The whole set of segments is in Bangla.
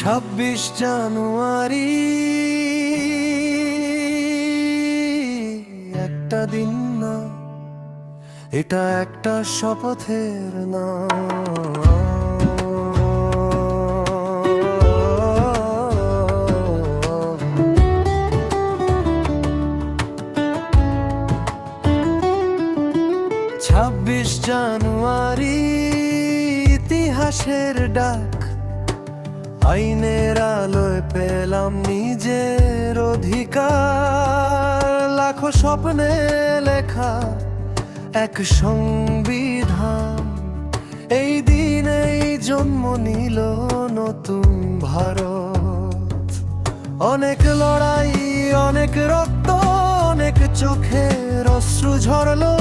ছাব্বিশ জানুয়ারি। একটা দিন না এটা একটা শপথের না। ছাব্বিশ জানুয়ারি ইতিহাসের ডাক। আইনের আলোয় পেলাম নিজের অধিকার। লাখো স্বপ্নে লেখা এক সংবিধান। এই দিনেই জন্ম নিল নতুন ভারত। অনেক লড়াই, অনেক রক্ত, অনেক চোখের অশ্রু ঝরলো।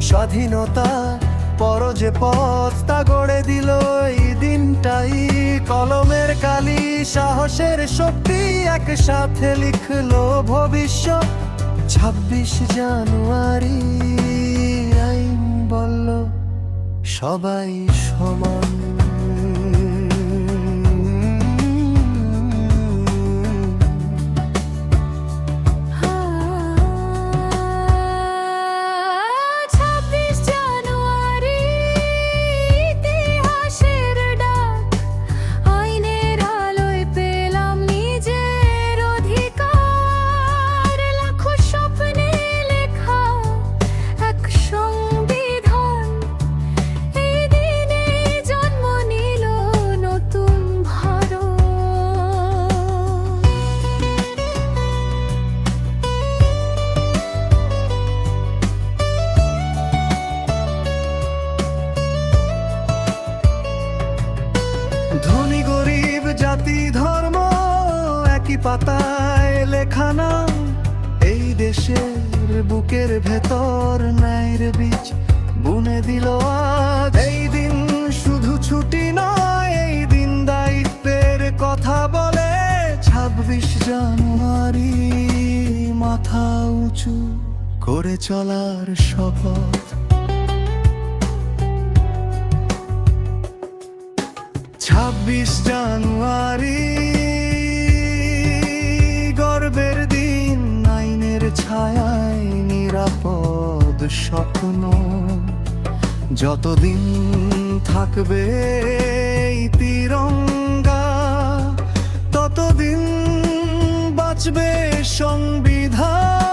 স্বাধীনতা পর যে পথ তা গড়ে দিল এই দিনটাই কালি সাহসের শক্তি একসাথে লিখলো ভবিষ্যৎ। ছাব্বিশ জানুয়ারি আইন বলল সবাই সমান। পাতায় লেখা এই দেশের বুকের ভেতর ন্যায়ের বীজ বুনে দিল আজ। এই দিন শুধু ছুটি নয়, এই দিন দায়িত্বের কথা বলে ছাব্বিশ জানুয়ারি মাথা উঁচু করে চলার শপথ। ছাব্বিশ জানুয়ারি স্বপ্ন। যতদিন থাকবে তিরঙ্গা ততদিন বাঁচবে সংবিধান।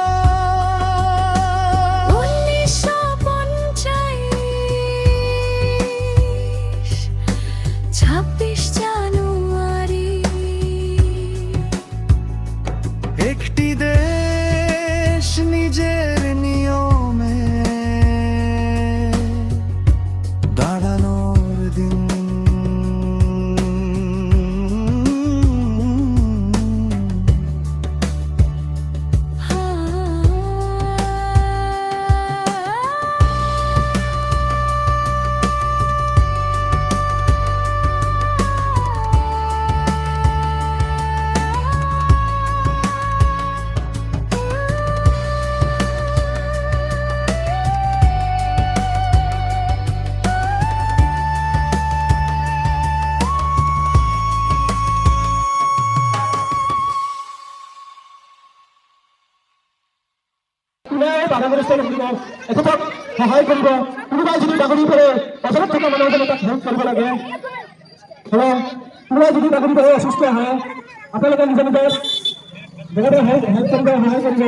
সহায় কৰিব যদি হেল্প কৰিব লাগে কোনোবাই যদি হেল্প কৰিব সহায় কৰিব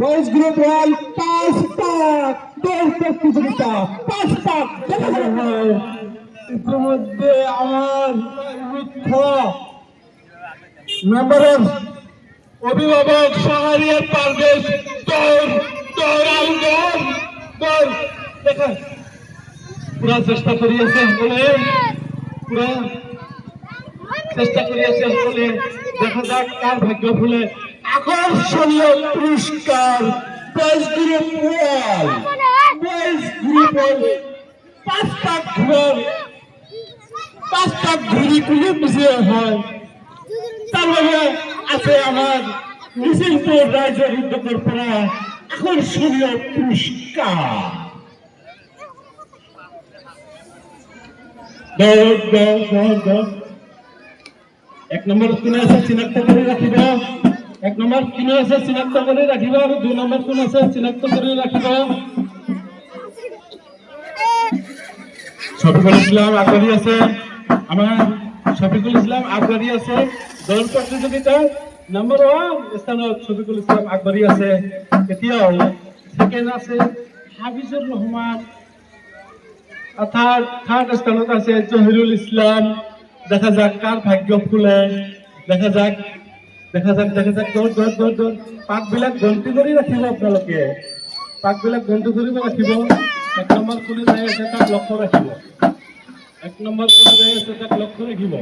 বয়েজ গ্ৰুপ ওৱান পাঁচ পাক, দেশ প্ৰতিযোগিতা পাঁচ পাক ইতিমধ্যে আমার অভিভাবক সাহারিয়ার পারভেজ পুরা চেষ্টা করিয়াছেন বলে পুরা চেষ্টা করিয়াছেন বলে দেখা যাক কার ভাগ্য ফুলে আকর্ষণীয় পুরস্কার পাঁচটা ঘর পাঁচটা ঘুরি হয় তার লগে আছে আমার মিছিলপুর রাজ্য উদ্যোগের পৰা আকর্ষণীয় পুরস্কার। এক নম্বর কোন আছে? চিনাক্ত করে রাখিবা। এক নম্বর কোন আছে? চিনাক্ত করে রাখিবা আর দুই নম্বর কোন আছে? চিনাক্ত করে রাখিবা শফিকুল ইসলাম আগ্রহী আছে। আমার শফিকুল ইসলাম আগ্রহী আছে। দল প্রতিযোগিতা নম্বৰ ওৱান স্থানত শফিকুল ইসলাম আগবাঢ়ি আছে। এতিয়াও ছেকেণ্ড আছে হাফিজুৰ ৰহমান অর্থাৎ থার্ড স্থানত আছে জহিরুল ইসলাম। দেখা যাক কার ভাগ্য ফুলে। দেখা যাক দেখা যাক দেখা যাক, দৌড় দৌড় দৌড় দৌড়। পাকবিলাক গন্তি কৰি ৰাখিব আপোনালোকে। পাকবিলাক গন্তি কৰি ৰাখিব। এক নম্বৰ কোনে যাই আছে, তাক লক্ষ্য ৰাখিব। এক নম্বৰ কোনে যাই আছে, তাক লক্ষ্য ৰাখিব।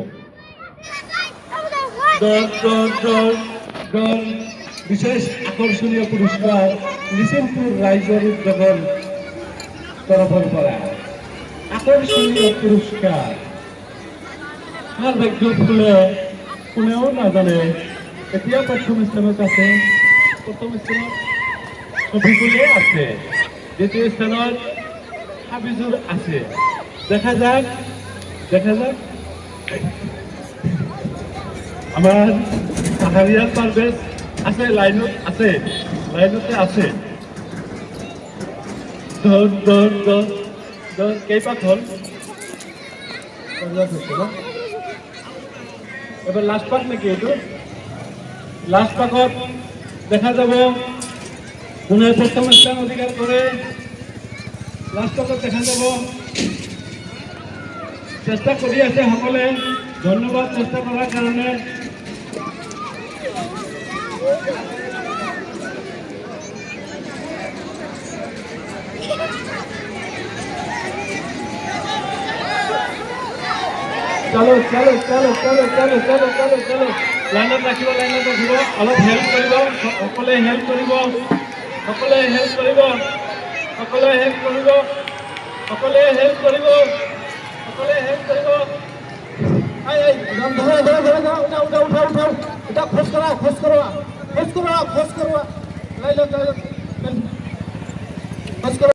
বিশেষ আকৰ্ষণীয় পুৰস্কাৰ লিচিমপুৰ ৰাইজৰ উদ্যোগৰ তৰফৰ পৰা আকৰ্ষণীয় পুৰস্কাৰ কাৰ ভাগ্য ফুলে কোনেও নাজানে এতিয়া প্ৰথম স্থানত আছে প্ৰথম স্থানত ছবিগুলে আছে। দ্বিতীয় স্থানত হাবিজুৰ আছে। দেখা যাক দেখা যাক। আমাৰ পাহাৰীয়াৰ পাৰভেজ আছে, লাইনত আছে, লাইনতে আছে। দৌৰ দৌৰ দৌৰ দৌৰ কেইপাক হ'ল? এবার লাস্ট পাক নাকি এইটো? লাস্ট পাকত দেখা যাব কোনে প্ৰথম স্থান অধিকাৰ কৰে। লাস্ট পাকত দেখা যাব। চেষ্টা কৰি আছে সকলে ধন্যবাদ চেষ্টা কৰাৰ কাৰণে। চলো চলো চলো চলো চলো চলো চলো চলো। লাইনত ৰাখিব লাইনত ৰাখিব। অলপ হেল্প কৰিব। সকলোৱে হেল্প কৰিব। সকলোৱে হেল্প কৰিব। সকলোৱে হেল্প কৰিব। সকলোৱে হেল্প কৰিব। সকলোৱে হেল্প কৰিব। উঠা খোজ করা খোজ কৰোৱা బస్కురా బస్కురా లైలో బస్కురా